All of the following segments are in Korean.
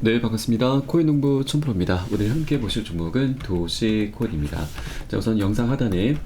네, 반갑습니다. 코인농부 춘프로입니다. 오늘 함께 보실 종목은 도시코인입니다. 자, 우선 영상 하단에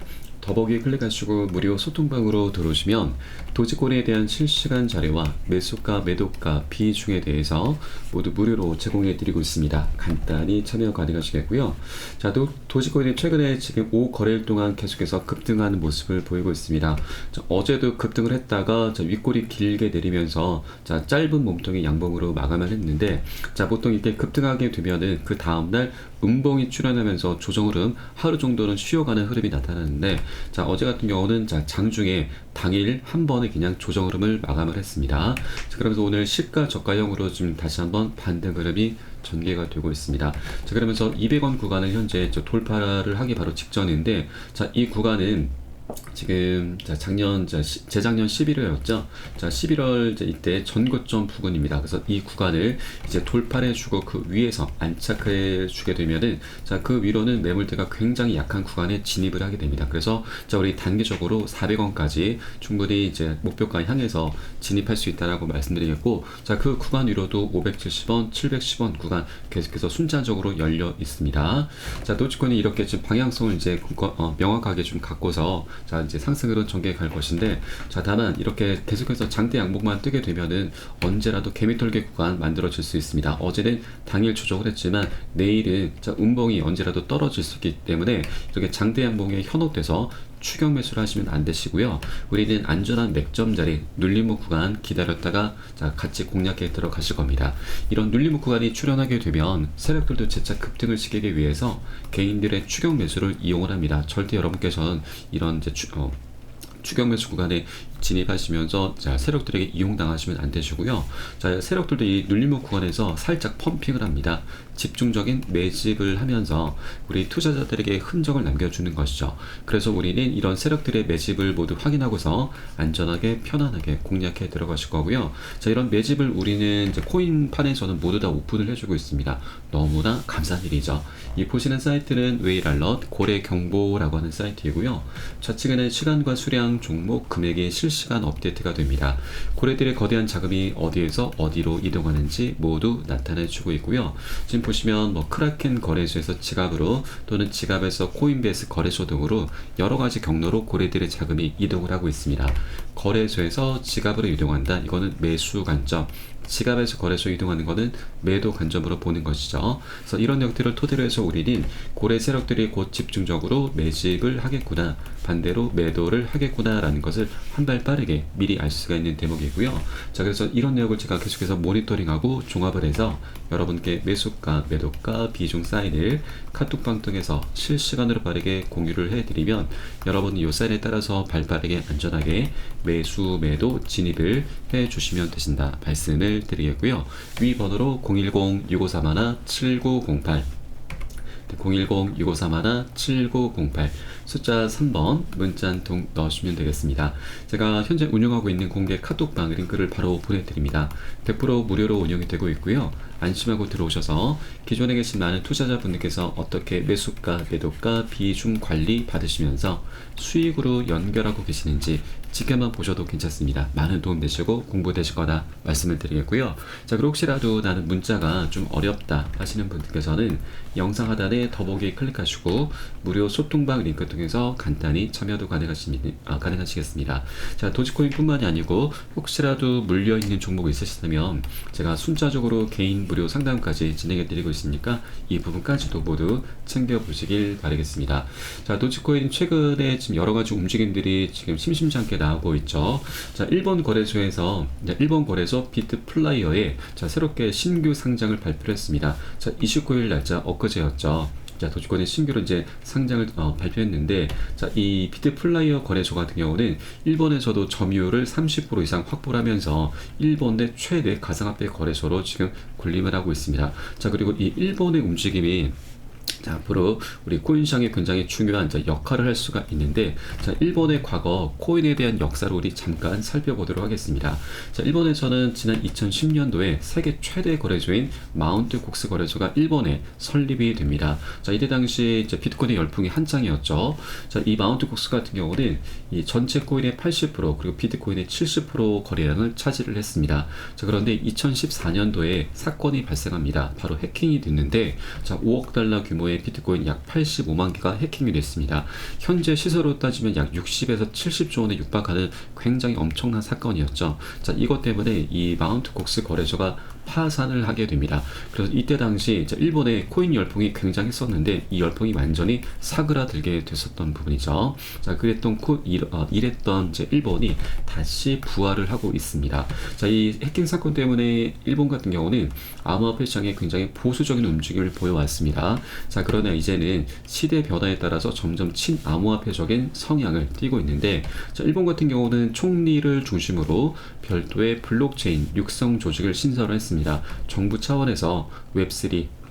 더보기 클릭하시고 무료 소통방으로 들어오시면 도지코인에 대한 실시간 자료와 매수가, 매도가, 비중에 대해서 모두 무료로 제공해 드리고 있습니다. 간단히 참여 가능하시겠고요. 자, 도, 도지코인이 최근에 지금 5거래일 동안 계속해서 급등하는 모습을 보이고 있습니다. 자, 어제도 급등을 했다가 자, 윗골이 길게 내리면서 자, 짧은 몸통의 양봉으로 마감을 했는데 자, 보통 이렇게 급등하게 되면은 그 다음날 음봉이 출현하면서 조정 흐름 하루 정도는 쉬어가는 흐름이 나타나는데 자 어제 같은 경우는 자 장중에 당일 한 번에 그냥 조정 흐름을 마감을 했습니다. 자, 그러면서 오늘 시가 저가형으로 지금 다시 한번 반등 흐름이 전개가 되고 있습니다. 자 그러면서 200원 구간을 현재 돌파를 하기 바로 직전인데 자 이 구간은 지금 자 작년 자 시, 재작년 11월이었죠. 자 11월 이제 이때 전고점 부근입니다. 그래서 이 구간을 이제 돌파해 주고 그 위에서 안착해 주게 되면은 자그 위로는 매물대가 굉장히 약한 구간에 진입을 하게 됩니다. 그래서 자 우리 단기적으로 400원까지 충분히 이제 목표가 향해서 진입할 수 있다라고 말씀드리겠고 자그 구간 위로도 570원, 710원 구간 계속해서 순차적으로 열려 있습니다. 자 도치코인이 이렇게 지금 방향성을 이제 어, 명확하게 좀 갖고서 자 이제 상승으로 전개 갈 것인데 자 다만 이렇게 계속해서 장대 양봉만 뜨게 되면은 언제라도 개미털개 구간 만들어질 수 있습니다. 어제는 당일 조정을 했지만 내일은 자 음봉이 언제라도 떨어질 수 있기 때문에 이렇게 장대 양봉에 현혹돼서 추격 매수를 하시면 안 되시고요. 우리는 안전한 맥점 자리 눌림목 구간 기다렸다가 자 같이 공략해 들어가실 겁니다. 이런 눌림목 구간이 출현하게 되면 세력들도 재차 급등을 시키기 위해서 개인들의 추격 매수를 이용을 합니다. 절대 여러분께서는 이런 이제 추, 어, 추격 매수 구간에 진입하시면서 자, 세력들에게 이용당하시면 안 되시고요. 자, 세력들도 이 눌림목 구간에서 살짝 펌핑을 합니다. 집중적인 매집을 하면서 우리 투자자들에게 흔적을 남겨주는 것이죠. 그래서 우리는 이런 세력들의 매집을 모두 확인하고서 안전하게 편안하게 공략해 들어가실 거고요. 자, 이런 매집을 우리는 이제 코인판에서는 모두 다 오픈을 해주고 있습니다. 너무나 감사한 일이죠. 이 보시는 사이트는 웨이랄럿 고래 경보라고 하는 사이트이고요. 좌측에는 시간과 수량, 종목, 금액의 실 시간 업데이트가 됩니다. 고래들의 거대한 자금이 어디에서 어디로 이동하는지 모두 나타내 주고 있고요. 지금 보시면 뭐 크라켄 거래소에서 지갑으로 또는 지갑에서 코인베이스 거래소 등으로 여러 가지 경로로 고래들의 자금이 이동을 하고 있습니다. 거래소에서 지갑으로 이동한다. 이거는 매수 관점. 지갑에서 거래소 이동하는 것은 매도 관점으로 보는 것이죠. 그래서 이런 내용들을 토대로 해서 우리는 고래 세력들이 곧 집중적으로 매집을 하겠구나, 반대로 매도를 하겠구나라는 것을 한 발 빠르게 미리 알 수가 있는 대목이고요. 자, 그래서 이런 내용을 제가 계속해서 모니터링하고 종합을 해서 여러분께 매수가, 매도가, 비중 사인을 카톡방 통해서 실시간으로 빠르게 공유를 해드리면 여러분이 이 사인에 따라서 발 빠르게 안전하게 매수, 매도, 진입을 해 주시면 되신다 말씀을 드리겠고요. 위 번호로 010-6531-7908 010-6531-7908 숫자 3번 문자 한 통 넣으시면 되겠습니다. 제가 현재 운영하고 있는 공개 카톡방 링크를 바로 보내드립니다. 100% 무료로 운영이 되고 있고요. 안심하고 들어오셔서 기존에 계신 많은 투자자분들께서 어떻게 매수가, 매도가, 비중 관리 받으시면서 수익으로 연결하고 계시는지 지켜만 보셔도 괜찮습니다. 많은 도움 되시고 공부 되실 거다 말씀을 드리겠고요. 자, 그리고 혹시라도 나는 문자가 좀 어렵다 하시는 분들께서는 영상 하단에 더보기 클릭하시고 무료 소통방 링크 통해서 간단히 참여도 가능하십니다. 아, 가능하시겠습니다. 자, 도지코인뿐만이 아니고 혹시라도 물려 있는 종목이 있으시다면 제가 순차적으로 개인 무료 상담까지 진행해 드리고 있으니까 이 부분까지도 모두 챙겨 보시길 바라겠습니다. 자, 도지코인 최근에 지금 여러 가지 움직임들이 지금 심심찮게 나오고 있죠. 자, 일본 거래소에서 일본 거래소 비트 플라이어에 자, 새롭게 신규 상장을 발표했습니다. 자, 29일 날짜 엊그제였죠. 자, 도지코인의 신규로 이제 상장을 어, 발표했는데, 자, 이 비트 플라이어 거래소 같은 경우는 일본에서도 점유율을 30% 이상 확보를 하면서 일본 내 최대 가상화폐 거래소로 지금 군림을 하고 있습니다. 자, 그리고 이 일본의 움직임이 자, 앞으로 우리 코인 시장에 굉장히 중요한 자, 역할을 할 수가 있는데, 자, 일본의 과거 코인에 대한 역사를 우리 잠깐 살펴보도록 하겠습니다. 자, 일본에서는 지난 2010년도에 세계 최대 거래소인 마운트 곡스 거래소가 일본에 설립이 됩니다. 자, 이때 당시 이제 비트코인의 열풍이 한창이었죠. 자, 이 마운트 곡스 같은 경우는 이 전체 코인의 80% 그리고 비트코인의 70% 거래량을 차지를 했습니다. 자, 그런데 2014년도에 사건이 발생합니다. 바로 해킹이 됐는데, 자, 5억 달러 규모의 비트코인 약 85만 개가 해킹이 됐습니다. 현재 시세로 따지면 약 60에서 70조 원에 육박하는 굉장히 엄청난 사건이었죠. 자, 이것 때문에 이 마운트 곡스 거래소가 파산을 하게 됩니다. 그래서 이때 당시 일본의 코인 열풍이 굉장했었는데 이 열풍이 완전히 사그라들게 됐었던 부분이죠. 자, 그랬던 코, 일, 어, 이랬던 이제 일본이 다시 부활을 하고 있습니다. 자, 이 해킹 사건 때문에 일본 같은 경우는 암호화폐 시장에 굉장히 보수적인 움직임을 보여왔습니다. 자, 그러나 이제는 시대 변화에 따라서 점점 친암호화폐적인 성향을 띠고 있는데, 자, 일본 같은 경우는 총리를 중심으로 별도의 블록체인 육성 조직을 신설했습니다. 정부 차원에서 웹3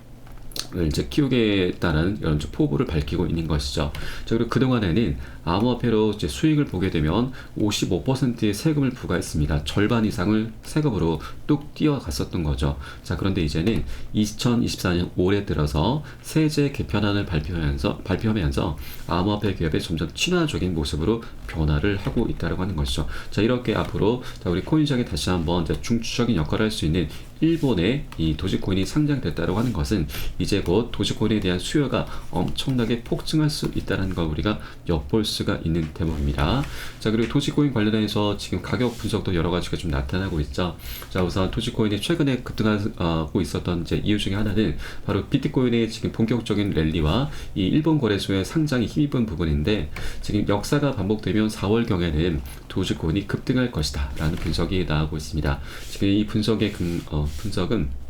을 이제 키우겠다는 이런 포부를 밝히고 있는 것이죠. 자, 그리고 그동안에는 암호화폐로 이제 수익을 보게 되면 55%의 세금을 부과했습니다. 절반 이상을 세금으로 뚝 뛰어갔었던 거죠. 자, 그런데 이제는 2024년 올해 들어서 세제 개편안을 발표하면서, 발표하면서 암호화폐 기업의 점점 친화적인 모습으로 변화를 하고 있다고 하는 것이죠. 자, 이렇게 앞으로 자, 우리 코인시장에 다시 한번 중추적인 역할을 할 수 있는 일본의 이 도지코인이 상장됐다고 하는 것은 이제 곧 도지코인에 대한 수요가 엄청나게 폭증할 수 있다는 걸 우리가 엿볼 수가 있는 대목입니다. 자 그리고 도지코인 관련해서 지금 가격 분석도 여러 가지가 좀 나타나고 있죠. 자 우선 도지코인이 최근에 급등하고 있었던 이제 이유 중에 하나는 바로 비트코인의 지금 본격적인 랠리와 이 일본 거래소의 상장이 힘입은 부분인데 지금 역사가 반복되면 4월 경에는 도지코인이 급등할 것이다 라는 분석이 나오고 있습니다. 지금 이 분석의 금, 어, 분석은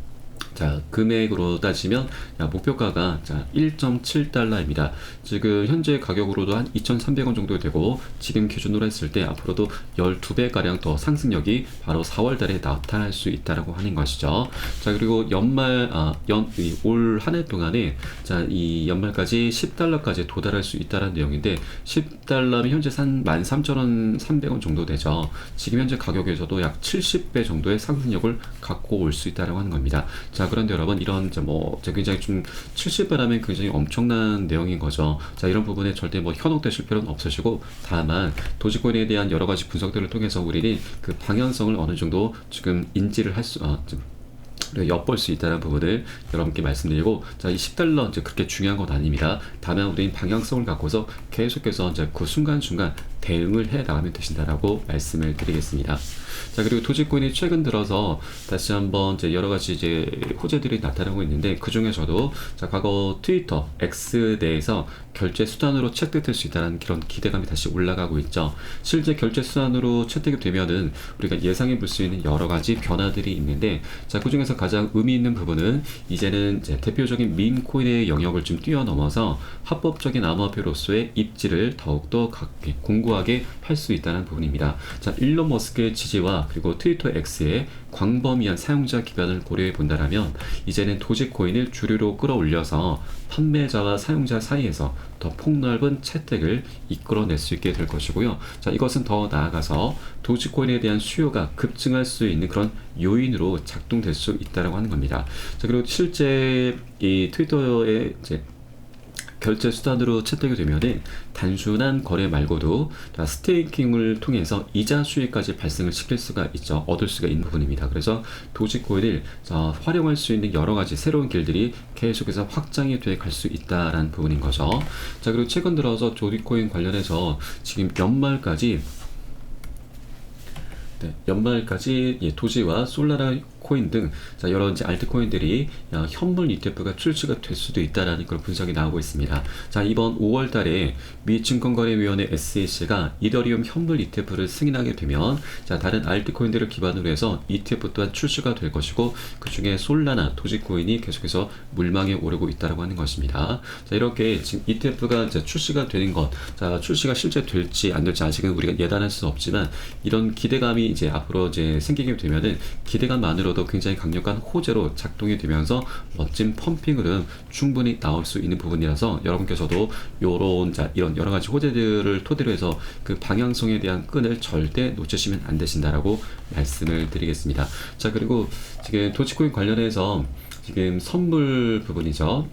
자, 금액으로 따지면 야, 목표가가 자, 1.7달러입니다. 지금 현재 가격으로도 한 2,300원 정도 되고 지금 기준으로 했을 때 앞으로도 12배 가량 더 상승력이 바로 4월 달에 나타날 수 있다라고 하는 것이죠. 자, 그리고 연말 아, 연올 한 해 동안에 자, 이 연말까지 10달러까지 도달할 수 있다라는 내용인데 10달러면 현재 한 13,000원 300원 정도 되죠. 지금 현재 가격에서도 약 70배 정도의 상승력을 갖고 올 수 있다라고 하는 겁니다. 자, 그런데 여러분 이런 뭐 굉장히 좀 70배라면 굉장히 엄청난 내용인 거죠. 자, 이런 부분에 절대 뭐 현혹되실 필요는 없으시고 다만 도지코인에 대한 여러 가지 분석들을 통해서 우리는 그 방향성을 어느 정도 지금 인지를 할 수, 어, 엿볼 수 있다는 부분을 여러분께 말씀드리고 자, 이 10달러 이제 그렇게 중요한 건 아닙니다. 다만 우리는 방향성을 갖고서 계속해서 이제 그 순간순간 대응을 해 나가면 되신다라고 말씀을 드리겠습니다. 자 그리고 도지코인이 최근 들어서 다시 한번 이제 여러 가지 이제 호재들이 나타나고 있는데 그 중에서도 자 과거 트위터 X 내에서 결제 수단으로 채택될 수 있다는 그런 기대감이 다시 올라가고 있죠. 실제 결제 수단으로 채택이 되면은 우리가 예상해 볼 수 있는 여러 가지 변화들이 있는데 자 그 중에서 가장 의미 있는 부분은 이제는 이제 대표적인 민 코인의 영역을 좀 뛰어넘어서 합법적인 암호화폐로서의 입지를 더욱더 공고 하게 할수 있다는 부분입니다. 자 일론 머스크의 지지와 그리고 트위터 X의 광범위한 사용자 기반을 고려해 본다면 이제는 도지코인을 주류로 끌어올려서 판매자와 사용자 사이에서 더 폭넓은 채택을 이끌어낼 수 있게 될 것이고요. 자, 이것은 더 나아가서 도지코인에 대한 수요가 급증할 수 있는 그런 요인으로 작동될 수 있다라고 하는 겁니다. 자, 그리고 실제 이 트위터의 이제 결제 수단으로 채택이 되면은 단순한 거래 말고도 스테이킹을 통해서 이자 수익까지 발생을 시킬 수가 있죠. 얻을 수가 있는 부분입니다. 그래서 도지코인을 활용할 수 있는 여러 가지 새로운 길들이 계속해서 확장이 돼 갈 수 있다라는 부분인 거죠. 자, 그리고 최근 들어서 도지코인 관련해서 지금 연말까지 네, 연말까지 예, 도지와 솔라라 코인 등 자, 여러 이제 알트코인들이 야, 현물 ETF가 출시가 될 수도 있다라는 그런 분석이 나오고 있습니다. 자 이번 5월달에 미 증권거래위원회 SEC가 이더리움 현물 ETF를 승인하게 되면 자 다른 알트코인들을 기반으로 해서 ETF 또한 출시가 될 것이고 그 중에 솔라나 도지코인이 계속해서 물망에 오르고 있다라고 하는 것입니다. 자 이렇게 지금 ETF가 이제 출시가 되는 것, 자 출시가 실제 될지 안 될지 아직은 우리가 예단할 수 없지만 이런 기대감이 이제 앞으로 이제 생기게 되면은 기대감만으로 들어도 굉장히 강력한 호재로 작동이 되면서 멋진 펌핑 흐름 충분히 나올 수 있는 부분이라서 여러분께서도 요런 자 이런 여러 가지 호재들을 토대로 해서 그 방향성에 대한 끈을 절대 놓치시면 안 되신다라고 말씀을 드리겠습니다. 자 그리고 지금 도치코인 관련해서 지금 선물 부분이죠.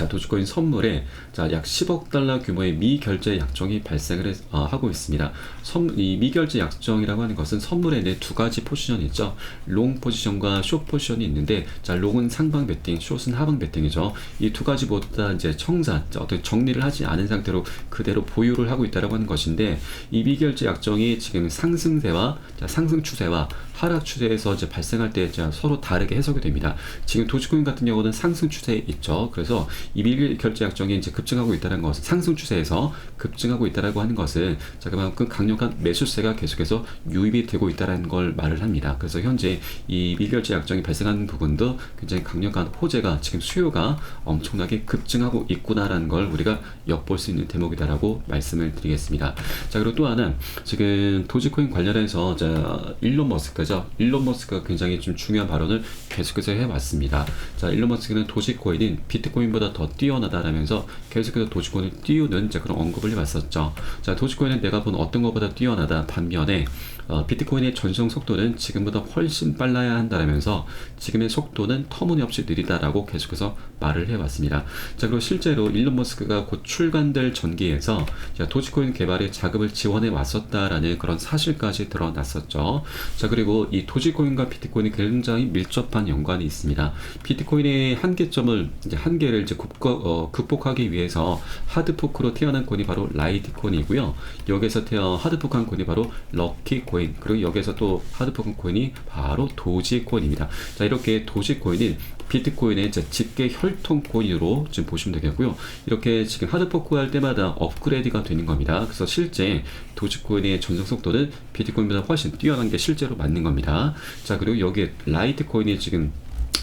자, 도지코인 선물에 자, 약 10억 달러 규모의 미결제 약정이 발생을 해- 어, 하고 있습니다. 선, 이 미결제 약정이라고 하는 것은 선물에 네, 두 가지 포지션이 있죠. 롱 포지션과 숏 포지션이 있는데 자, 롱은 상방 베팅, 숏은 하방 베팅이죠. 이 두 가지 모두 다 이제 청산, 자, 어떤 정리를 하지 않은 상태로 그대로 보유를 하고 있다라고 하는 것인데 이 미결제 약정이 지금 상승세와 자, 상승 추세와 하락 추세에서 이제 발생할 때 자, 서로 다르게 해석이 됩니다. 지금 도지코인 같은 경우는 상승 추세에 있죠. 그래서 이 미결제 약정이 이제 급증하고 있다는 것은 상승 추세에서 급증하고 있다라고 하는 것은 자 그만큼 강력한 매수세가 계속해서 유입이 되고 있다라는 걸 말을 합니다. 그래서 현재 이 미결제 약정이 발생하는 부분도 굉장히 강력한 호재가 지금 수요가 엄청나게 급증하고 있구나라는 걸 우리가 엿볼 수 있는 대목이다라고 말씀을 드리겠습니다. 자 그리고 또 하나 지금 도지코인 관련해서 자 일론 머스크죠. 일론 머스크가 굉장히 좀 중요한 발언을 계속해서 해왔습니다. 자 일론 머스크는 도지코인은 비트코인보다 더 뛰어나다라면서 계속해서 도지코인을 띄우는 자 그런 언급을 해왔었죠. 자 도지코인은 내가 본 어떤 것보다 뛰어나다 반면에 어, 비트코인의 전송 속도는 지금보다 훨씬 빨라야 한다라면서 지금의 속도는 터무니없이 느리다라고 계속해서 말을 해왔습니다. 자 그리고 실제로 일론 머스크가 곧 출간될 전기에서 자, 도지코인 개발에 자금을 지원해 왔었다라는 그런 사실까지 드러났었죠. 자 그리고 이 도지코인과 비트코인이 굉장히 밀접한 연관이 있습니다. 비트코인의 한계점을 이제 한계를 이제 극복, 어, 극복하기 위해서 하드포크로 태어난 코인이 바로 라이트코인이고요. 여기서 태어 하드포크한 코인이 바로 럭키코인 그리고 여기서 또 하드포크한 코인이 바로 도지코인입니다. 자 이렇게 도지코인은 비트코인의 집계 혈통 코인으로 지금 보시면 되겠고요. 이렇게 지금 하드포크 할 때마다 업그레이드가 되는 겁니다. 그래서 실제 도지코인의 전송 속도는 비트코인보다 훨씬 뛰어난 게 실제로 맞는 겁니다. 자 그리고 여기에 라이트코인이 지금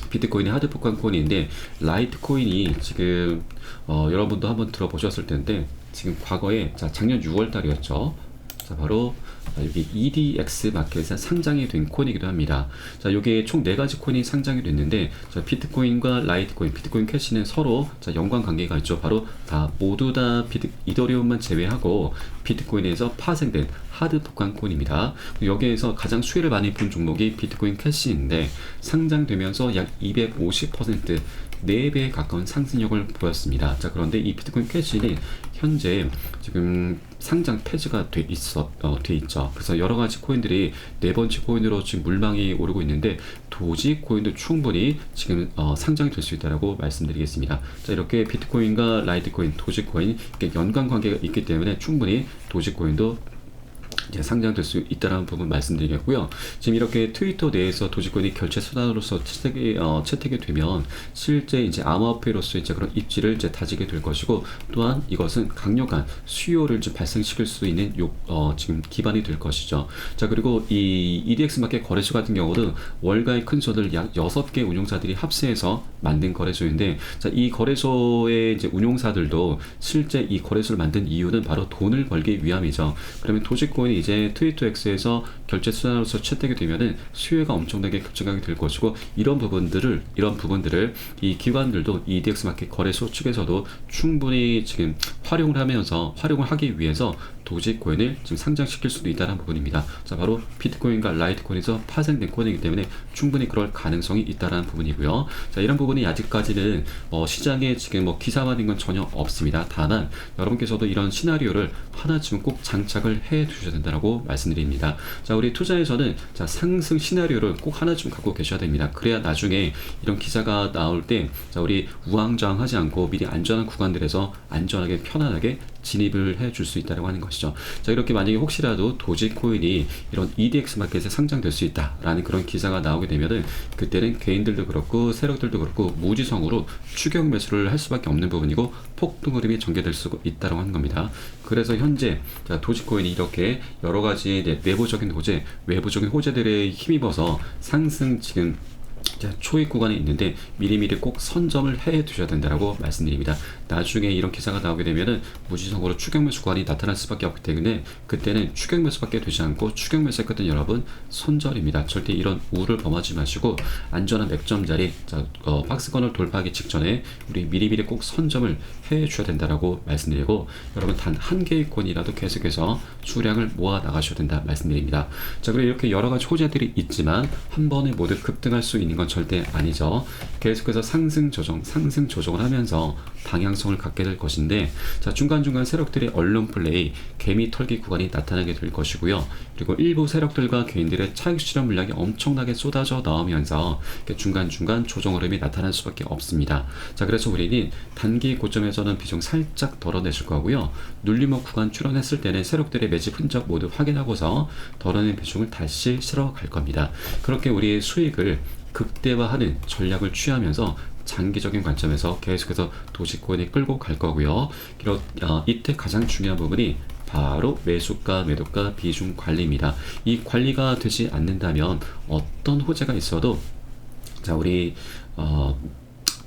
비트코인이 하드포크한 코인인데 라이트코인이 지금 어, 여러분도 한번 들어보셨을 텐데 지금 과거에 자 작년 6월 달이었죠. 자 바로 자, 여기 EDX 마켓에 상장이 된 코인이기도 합니다. 자, 요게 총 네 가지 코인이 상장이 됐는데, 자, 비트코인과 라이트코인, 비트코인 캐시는 서로 자, 연관 관계가 있죠. 바로 다 모두 다 비트, 이더리움만 제외하고 비트코인에서 파생된 하드 포크한 코인입니다. 여기에서 가장 수혜를 많이 본 종목이 비트코인 캐시인데 상장되면서 약 250% 4배에 가까운 상승력을 보였습니다. 자, 그런데 이 비트코인 캐시는 현재 지금 상장 폐지가 돼 있어 어, 돼 있죠. 그래서 여러 가지 코인들이 네 번째 코인으로 지금 물망이 오르고 있는데 도지 코인도 충분히 지금 어, 상장이 될 수 있다라고 말씀드리겠습니다. 자 이렇게 비트코인과 라이트코인, 도지코인 이렇게 연관 관계가 있기 때문에 충분히 도지코인도 이제 상장될 수 있다는 부분 말씀드리겠고요. 지금 이렇게 트위터 내에서 도지코인이 결제 수단으로서 채택이, 어, 채택이 되면 실제 이제 암호화폐로서 이제 그런 입지를 이제 다지게 될 것이고 또한 이것은 강력한 수요를 좀 발생시킬 수 있는 요, 어, 지금 기반이 될 것이죠. 자 그리고 이 EDX 마켓 거래소 같은 경우는 월가의 큰 손을 약 6개 운용사들이 합세해서 만든 거래소인데 자, 이 거래소의 이제 운용사들도 실제 이 거래소를 만든 이유는 바로 돈을 벌기 위함이죠. 그러면 도지코인이 이제 트위터 X에서 결제 수단으로서 채택이 되면은 수요가 엄청나게 급증하게 될 것이고 이런 부분들을 이런 부분들을 이 기관들도 이 EDX 마켓 거래소 측에서도 충분히 지금 활용을 하면서 활용을 하기 위해서 도지코인을 지금 상장시킬 수도 있다는 부분입니다. 자, 바로 비트코인과 라이트코인에서 파생된 코인이기 때문에 충분히 그럴 가능성이 있다는 부분이고요. 자, 이런 부분이 아직까지는 어, 시장에 지금 뭐 기사화된 건 전혀 없습니다. 다만 여러분께서도 이런 시나리오를 하나쯤은 꼭 장착을 해 두셔야 된다 고 말씀드립니다. 자, 우리 투자에서는 자, 상승 시나리오를 꼭 하나쯤 갖고 계셔야 됩니다. 그래야 나중에 이런 기사가 나올 때 자, 우리 우왕좌왕하지 않고 미리 안전한 구간들에서 안전하게 편안하게 진입을 해줄 수 있다고 하는 것이죠. 자, 이렇게 만약에 혹시라도 도지코인이 이런 EDX 마켓에 상장될 수 있다라는 그런 기사가 나오게 되면은 그때는 개인들도 그렇고 세력들도 그렇고 무지성으로 추격 매수를 할 수밖에 없는 부분이고 폭등 흐름이 전개될 수 있다고 하는 겁니다. 그래서 현재 자, 도지코인이 이렇게 여러 가지 내부적인 호재, 외부적인 호재들에 힘입어서 상승 지금 자, 초입 구간이 있는데 미리미리 꼭 선점을 해 두셔야 된다라고 말씀드립니다. 나중에 이런 기사가 나오게 되면은 무지성으로 추격 매수 구간이 나타날 수밖에 없기 때문에 그때는 추격 매수밖에 되지 않고 추격 매수 했거든 여러분 손절입니다. 절대 이런 우를 범하지 마시고 안전한 맥점 자리 자, 어, 박스권을 돌파하기 직전에 우리 미리미리 꼭 선점을 해 주셔야 된다라고 말씀드리고 여러분 단 한 개의 권이라도 계속해서 수량을 모아 나가셔야 된다 말씀드립니다. 자 그리고 이렇게 여러 가지 호재들이 있지만 한 번에 모두 급등할 수 있는 건 절대 아니죠. 계속해서 상승 조정, 상승 조정을 하면서 방향성을 갖게 될 것인데 자 중간중간 세력들의 언론 플레이, 개미 털기 구간이 나타나게 될 것이고요. 그리고 일부 세력들과 개인들의 차익 실현 물량이 엄청나게 쏟아져 나오면서 중간중간 조정 흐름이 나타날 수밖에 없습니다. 자 그래서 우리는 단기 고점에서는 비중 살짝 덜어내실 거고요. 눌림목 구간 출현했을 때는 세력들의 매집 흔적 모두 확인하고서 덜어낸 비중을 다시 실어 갈 겁니다. 그렇게 우리의 수익을 극대화하는 전략을 취하면서 장기적인 관점에서 계속해서 도시코인이 끌고 갈 거고요. 그리고 어, 이때 가장 중요한 부분이 바로 매수가, 매도가 비중 관리입니다. 이 관리가 되지 않는다면 어떤 호재가 있어도 자 우리 어,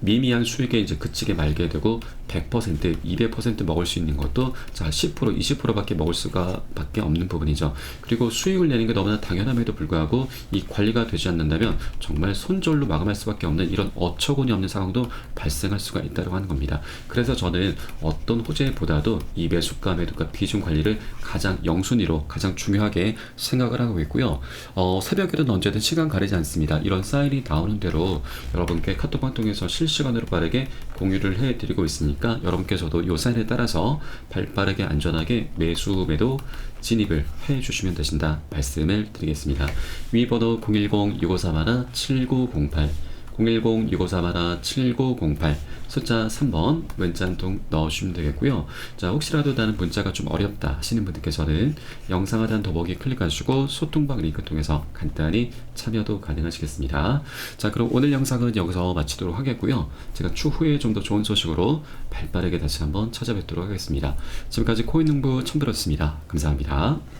미미한 수익에 이제 그치게 말게 되고 100%, 200% 먹을 수 있는 것도 자 10%, 20%밖에 먹을 수가 밖에 없는 부분이죠. 그리고 수익을 내는 게 너무나 당연함에도 불구하고 이 관리가 되지 않는다면 정말 손절로 마감할 수밖에 없는 이런 어처구니 없는 상황도 발생할 수가 있다고 하는 겁니다. 그래서 저는 어떤 호재보다도 이 매수가, 매도가 비중 관리를 가장 영순위로 가장 중요하게 생각을 하고 있고요. 어, 새벽에는 언제든 시간 가리지 않습니다. 이런 사인이 나오는 대로 여러분께 카톡방 통해서 실시간으로 빠르게 공유를 해드리고 있으니까 여러분께서도 이 사인에 따라서 발빠르게 안전하게 매수 매도 진입을 해 주시면 되신다 말씀을 드리겠습니다. 위 번호 010-6531-7908 010-6531-7908 숫자 3번 문자 한통 넣어주시면 되겠고요. 자 혹시라도 나는 문자가 좀 어렵다 하시는 분들께서는 영상 하단 더보기 클릭하시고 소통방 링크 통해서 간단히 참여도 가능하시겠습니다. 자 그럼 오늘 영상은 여기서 마치도록 하겠고요. 제가 추후에 좀 더 좋은 소식으로 발빠르게 다시 한번 찾아뵙도록 하겠습니다. 지금까지 코인농부 첨들었습니다. 감사합니다.